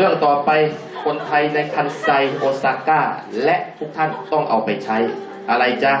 รื่องต่อไปคนไทยในคันไซโอซาก้าและทุกท่านต้องเอาไปใช้อะไรจ๊ะ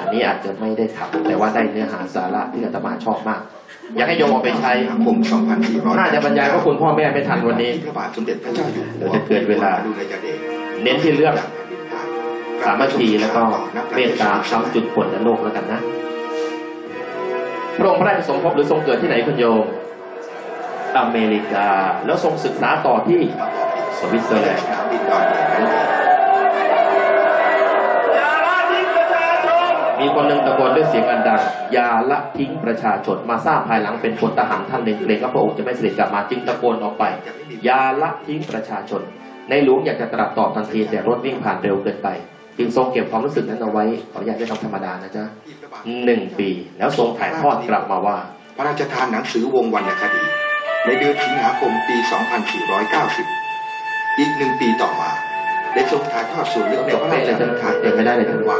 อันนี้อาจจะไม่ได้ทำแต่ว่าได้เนื้อหาสาระที่อาตมาชอบมาก อยากให้โยมเอาไปใช้คม2400น่าจะบรรยายว่าคุณพ่อแม่ไม่ทันวันนี้พระบาทสมเด็จพระเจ้าอยู่หัวเดี๋ยวจะเกิดเวลาดูแลเด็กเน้นที่เรื่องสามัคคีแล้วก็เมตตาค้ำจุดผลและโลกแล้วกันนะพระองค์พระราชสมภพหรือทรงเกิดที่ไหนคุณโยม อเมริกา แล้วทรงศึกษาต่อที่สวิตเซอร์แลนด์มีคนหนึ่งตะโกนด้วยเสียงอันดังยาละทิ้งประชาชนมาทราบภายหลังเป็นพลทหารท่านหนึ่งเกรงว่าพระองค์จะไม่เสด็จกลับมาจึงตะโกนออกไป ยาละทิ้งประชาชน ในหลวงอยากจะตรัสตอบทันทีแต่รถวิ่งผ่านเร็วเกินไป จึงทรงเก็บความรู้สึกนั้นเอาไว้ขออนุญาตไม่ต้องธรรมดานะจ๊ะหนึ่งปี แล้วทรงถ่ายทอดกลับมาว่า พระราชทานหนังสือวงวรรณคดี ในเดือนสิงหาคมปี 2490 อีกหนึ่งปีต่อมา ได้ทรงถ่ายทอดส่วนลึกในพระราชนิทานเดี๋ยวไม่ได้เลยว่า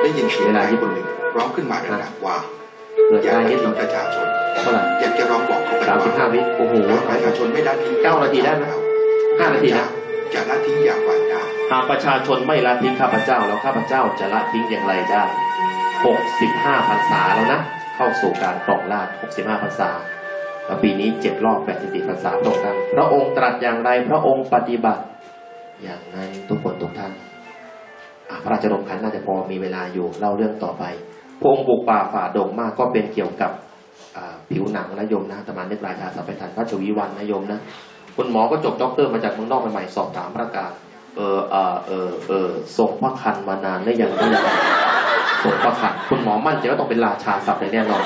ได้ยินเสียงนายคนหนึ่งร้องขึ้นมาดังๆว่าเกิดอยากได้ให้นิดหทิ้น่องยประชาชนเท่าไหร่อยากจะร้องบอกเขาไปสามสิบห้าว่าวิโอ้โหประชาชนไม่ละทิ้งเก้านาทีได้ไหมห้านาทีนะจะละทิ้งอย่างไรได้หากประชาชนไม่ละทิ้งข้าพเจ้าแล้วข้าพเจ้าจะละทิ้งอย่างไรได้หกสิบห้าพรรษาแล้วนะ เข้าสู่การครองราชย์หกสิบห้าพรรษาแล้ว ปีนี้เจ็ดรอบแปดสิบสี่พรรษาพระองค์ท่านพระองค์ตรัสอย่างไรพระองค์ปฏิบัติ อย่างนั้นทุกคนทุกท่านอะพระราชรมขันน่าจะพอมีเวลาอยู่เล่าเรื่องต่อไปพระองค์บุกป่าฝ่าดงมากก็เป็นเกี่ยวกับผิวหนังนะโยมนะตมานนึกราชาสัพพทันพระชวีวันนะโยมนะคุณหมอก็จบด็อกเตอร์มาจากเมืองนอกใหม่ๆสอบถามประกาศเออเออเออเออส่งพระคันมานานได้ยังไงส่งพระคันคุณหมอมั่นใจว่าต้องเป็นราชาศัพท์แน่นอน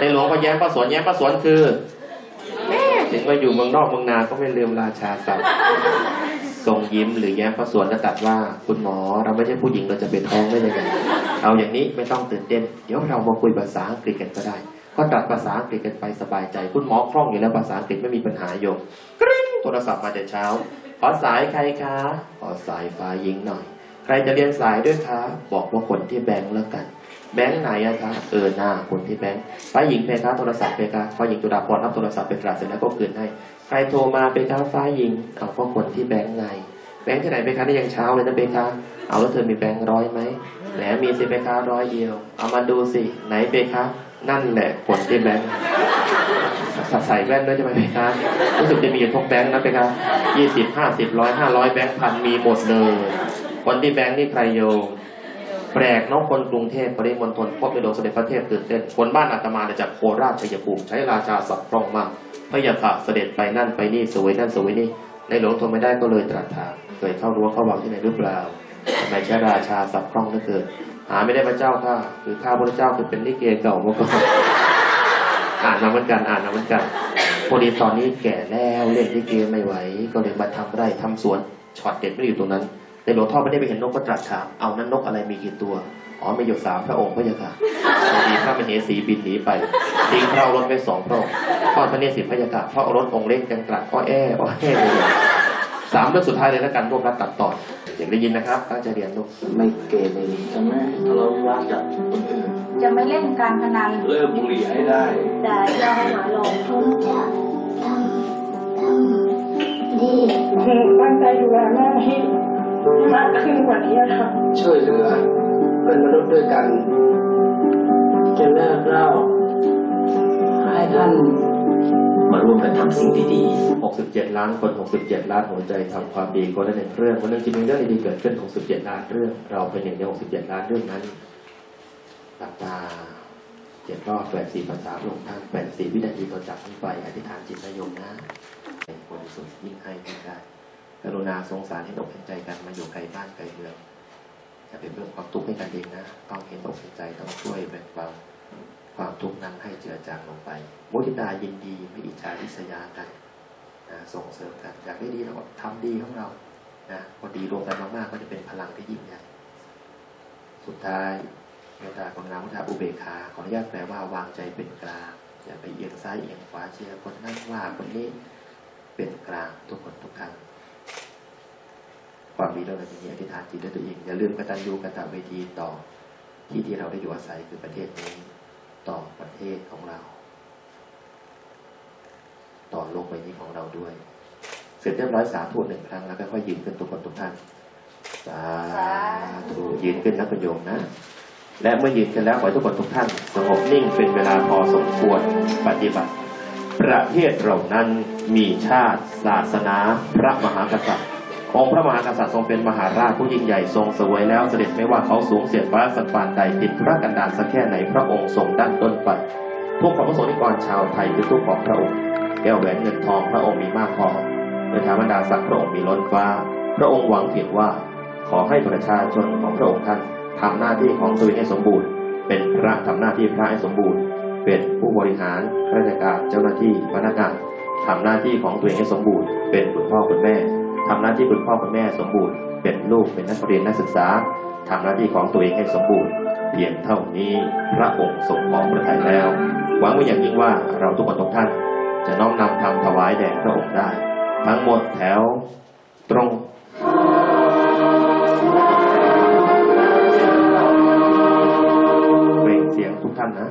ในหลวงพระแย้มพระสวนแย้มพระสวนคือถึงว่าอยู่เมืองนอกเมืองนาก็ไม่ลืมราชาศัพท์ทรงยิ้มหรือแย้มพระสวนแล้วตรัดว่าคุณหมอเราไม่ใช่ผู้หญิงเราจะเป็นท้องได้ยังไงเอาอย่างนี้ไม่ต้องตื่นเต้น เดี๋ยวเรามาคุยภาษาอังกฤษกันก็ได้ ก็ตรัสภาษาอังกฤษกันไปสบายใจ คุณหมอคล่องอยู่แล้วภาษาอังกฤษไม่มีปัญหาโยมกริ๊งโทรศัพท์มาแต่เช้า ขอสายใครคะขอสายฟ้ายิงหน่อย ใครจะเรียนสายด้วยคะ บอกว่าคนที่แบงค์แล้วกัน แบงค์ไหนอะคะเออหน้าคนที่แบงค์ฟ้าหญิงเพคะโทรศัพท์เพคะฟ้าหญิงจุฬาพรรับโทรศัพท์ไปกราบเสร็จแล้วก็คืนให้ใครโทรมาเพคะฟ้าหญิงเอาก็คนที่แบงค์ไงแบงค์ที่ไหนเพคะได้ยังเช้าเลยนะเพคะเอาแล้วเธอมีแบงค์ร้อยไหมแหมมีสิเพคะร้อยเดียว เอามาดูสิไหนเพคะนั่นแหละคนที่แบงค์ใส่แว่นด้วยใช่ไหมเพคะรู้สึกจะมีอยู่ทุกแบงค์นะเพคะยี่สิบห้าสิบร้อยห้าร้อยแบงค์พันมีหมดเลยคนที่แบงค์นี่ใครโยม แปลกน้องคนกรุงเทพปริมณฑลพบในหลวงเสด็จพระเทพตื่นเต้นคนบ้านอาตมาเนี่ยจากโคราชชัยภูมิใช้ราชาสับคล่องมากพระยาค่ะเสด็จไปนั่นไปนี่สวยนั่นสวยนี่ในหลวงทนไม่ได้ก็เลยตรัสถามเคยเข้ารั้วเข้าวังที่ไหนหรือเปล่าทำไมใช้ราชาสับคล่องเหลือเกินหาไม่ได้พระเจ้าค่ะคือข้าพระเจ้าคือเป็นลิเกเก่ามื่อก่อนอ่านมาเหมือนกันอ่านมาเหมือนกันพอดีตอนนี้แก่แล้วเล่นลิเกไม่ไหว ก็เลยมาทำไร่ทำสวนช็อตเด็ดไม่อยู่ตรงนั้น ในหลวงพ่อไม่ได้ไปเห็นนกก็ตรัสถาม เอานั้นนกอะไรมีกี่ตัว อ๋อมีอยู่สามพระองค์พระยาค่ะพอดีพระมเหสีบินหนีไปทิ้งพระโอรสไปสองพระองค์ทอดพระเนตรสิพระยาค่ะพระโอรสองค์เล็กยังตรัสอ้อแอ้อ้อแอ้เลยสามเรื่องสุดท้ายเลยแล้วกันรวบรัดตัดตอนอยากได้ยินนะครับตั้งใจเรียนลูกไม่เกเรจะไม่ทะเลาะวิวาทกับคนอื่นจะไม่เล่นการพนันเลิกบุหรี่ให้ได้แต่จะให้หมาลงผมจะทำทำดีตั้งใจดูแลแม่ให้ มากขึ้นกว่านี้ค่ะ ช่วยเหลือ เป็นมนุษย์ด้วยกันจะเลิกเหล่าให้ท่าน มาร่วมกันทำสิ่งดี67 ล้านคน 67 ล้านหัวใจทำความดีคนละหนึ่งเรื่องวันหนึงจะมีเรื่องดีๆเกิดขึ้น 67 ล้านเรื่อง เราเป็นหนึ่งใน 67 ล้านเรื่องนั้นหลับตาเจ็ดรอบแปดสี่ภาษาพระองค์ท่านแปดสี่วินาทีต่อจากนี้ไปอธิษฐานจิตนโยมนะเป็นคนสุดยิ่งให้ยิ่งได้กรุ ณาสงสารให้อกเห็นใจกันมาอยู่ไกลบ้านไกลเมืองอย่าเป็นเรื่องความทุกข์ให้กันเองนะต้องเห็นอกเห็นใจต้องช่วยแบ่งเบาความทุกข์นั้นให้เจือจางลงไป มุทิตายินดีไม่อิจฉาริษยากันนะส่งเสริมกันอยากได้ดีเราก็ทำดีของเรานะพอดีรวมกันมากๆก็จะเป็นพลังที่ยิ่งใหญ่สุดท้ายเมตตากรุณามุทาอุเบกขาขออนุญาตแปลว่าวางใจเป็นกลางอย่าไปเอียงซ้ายเอียงขวาเชียร์คนนั้นว่าคนนี้เป็นกลางทุกคนทุกท่าน ความดีเราในที่นี้อธิษฐานจิตด้วยตัวเองอย่าลืมกตัญญูกตเวทีต่อที่ที่เราได้อยู่อาศัยคือประเทศนี้ ต่อประเทศของเรา ต่อโลกใบนี้ของเราด้วย เสร็จเรียบร้อยสาธุหนึ่งครั้งแล้วก็ค่อยยืนขึ้นทุกคนทุกท่านสาธุยืนขึ้นนะคุณโยมนะ และเมื่อยืนกันแล้วขอทุกคนทุกท่านสงบนิ่งเป็นเวลาพอสมควรปฏิบัติ ประเทศเรานั้นมีชาติ ศาสนา พระมหากษัตริย์ องค์พระมหากษัตริย์ทรงเป็นมหาราชผู้ยิ่งใหญ่ทรงเสวยแล้วเสด็จไม่ว่าเขาสูงเสียดฟ้าสักปานใดผิดพระกันดารสักแค่ไหนพระองค์ทรงดั้นต้นไปพวกของพระสงฆ์นิกรชาวไทยคือทุกของพระองค์แก้วแหวนเงินทองพระองค์มีมากพอโดยธรรมดาศักดิ์พระองค์มีล้นฟ้า พระองค์หวังเพียงว่า ขอให้ประชาชนของพระองค์ท่านทำหน้าที่ของตัวเองให้สมบูรณ์ เป็นพระทำหน้าที่พระให้สมบูรณ์ เป็นผู้บริหารข้าราชการเจ้าหน้าที่พนักงานทำหน้าที่ของตัวเองให้สมบูรณ์ เป็นคุณพ่อคุณแม่ ทำหน้าที่คุณพ่อคุณแม่สมบูรณ์ เป็นลูกเป็นนักเรียนนักศึกษาทำหน้าที่ของตัวเองให้สมบูรณ์ เพียงเท่านี้พระองค์ทรงพอพระทัยแล้ว หวังไว้อย่างยิ่งว่าเราทุกคนทุกท่าน จะน้อมนำทำถวายแด่พระองค์ได้ ทั้งหมดแถวตรงเปล่งเสียงทุกท่านนะ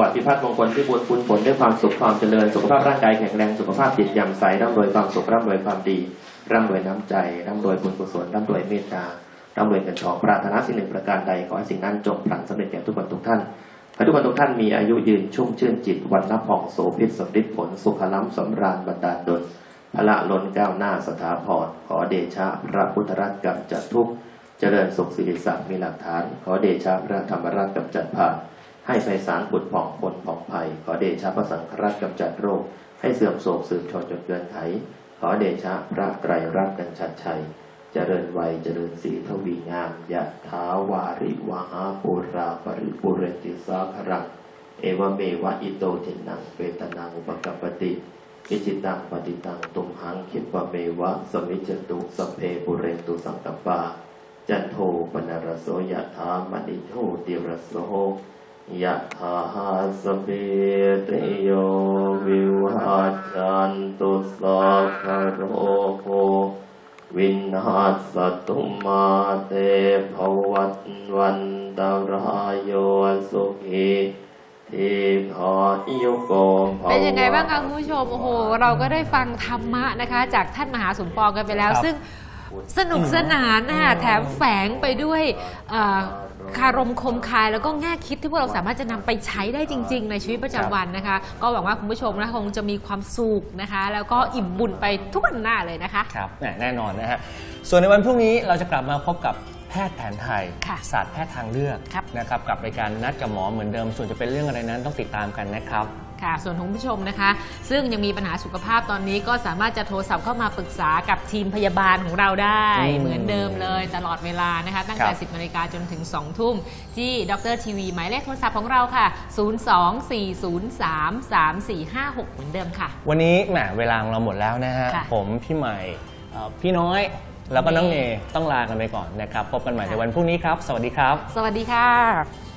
วัสดิ์พิพัฒน์มงคลที่บุญคุณผลด้วยความสุขความเจริญ สุขภาพร่างกายแข็งแรงสุขภาพจิตแจ่มใสร่ำรวยความสุขร่ำรวยความดีร่ำรวยน้ำใจร่ำรวยบุญกุศลร่ำรวยเมตตาร่ำรวยเงินทองปรารถนาสิ่งหนึ่งประการใดขอให้สิ่งนั้นจงพลันสำเร็จแก่ทุกคนทุกท่านขอให้ทุกคนทุกท่านมีอายุยืนชุ่มชื่นจิตวันละผ่องโสภิตสำริดผลสุขล้ำสำราญบรรดาลดลพละล้นก้าวหน้าสถาพรขอเดชะพระพุทธรัตน์กำจัดทุกข์เจริญสุขสิริศักดิ์มีหลักฐาน ขอเดชะพระธรรมราชกำจัดผ่าน ให้ไพศาลปุดผ่องผลผ่องภัย ขอเดชะพระสังฆราชกำจัดโรค ให้เสื่อมโศกสืบชนจนเกินไข ขอเดชะพระไตรรัตน์กันชัดชัย เจริญวัยเจริญสีทวีงามยะถาวาริวหาปุราปริปุเรติสาครัง เอวเมวะอิโตทินังเวตนังอุปกัปติกิจิตังปฏิตังตุมหังคิปะเมวะสมิจตุสัพเพปุเรนตุสังกปปาจันโทปนรโสยะถามณิโชติรสโส ยะถาหาสเปติโยวิวัจจันตุสัพพะโรโควินาศตุมาเตภวัตวันตรายโยสุขีทีขอยุโกภวะเป็นยังไงบ้างคะคุณผู้ชมโอ้โห เราก็ได้ฟังธรรมะนะคะ จากท่านมหาสมปองกันไปแล้วครับซึ่งสนุกสนานนะคะแถมแฝงไปด้วยเอ่อ คารมคมคายแล้วก็แง่คิดที่พวกเราสามารถจะนำไปใช้ได้จริง ๆ ในชีวิตประจำวันนะคะ ก็หวังว่าคุณผู้ชมนะคงจะมีความสุขนะคะ แล้วก็อิ่มบุญไปทุกวันหน้าเลยนะคะ ครับแน่แน่นอนนะฮะ ส่วนในวันพรุ่งนี้เราจะกลับมาพบกับแพทย์แผนไทย ค่ะศาสตร์แพทย์ทางเลือกครับ นะครับ กับรายการนัดกับหมอเหมือนเดิม ส่วนจะเป็นเรื่องอะไรนั้นต้องติดตามกันนะครับ ค่ะ ส่วนของคุณผู้ชมนะคะ ซึ่งยังมีปัญหาสุขภาพตอนนี้ก็สามารถจะโทรศัพท์เข้ามาปรึกษากับทีมพยาบาลของเราได้ อืมเหมือนเดิมเลยตลอดเวลานะคะ ตั้งแต่ ครับ 10นาฬิกาจนถึง 2 ทุ่ม ที่ดรทีวีหมายเลขโทรศัพท์ของเราค่ะ 024033456 เหมือนเดิมค่ะ วันนี้แหมเวลาของเราหมดแล้วนะฮะ ค่ะผมพี่ใหม่เอ่อพี่น้อยแล้วก็น้องเนต้องลากันไปก่อนนะครับ พบกันใหม่ในวันพรุ่งนี้ครับ สวัสดีครับ สวัสดีค่ะ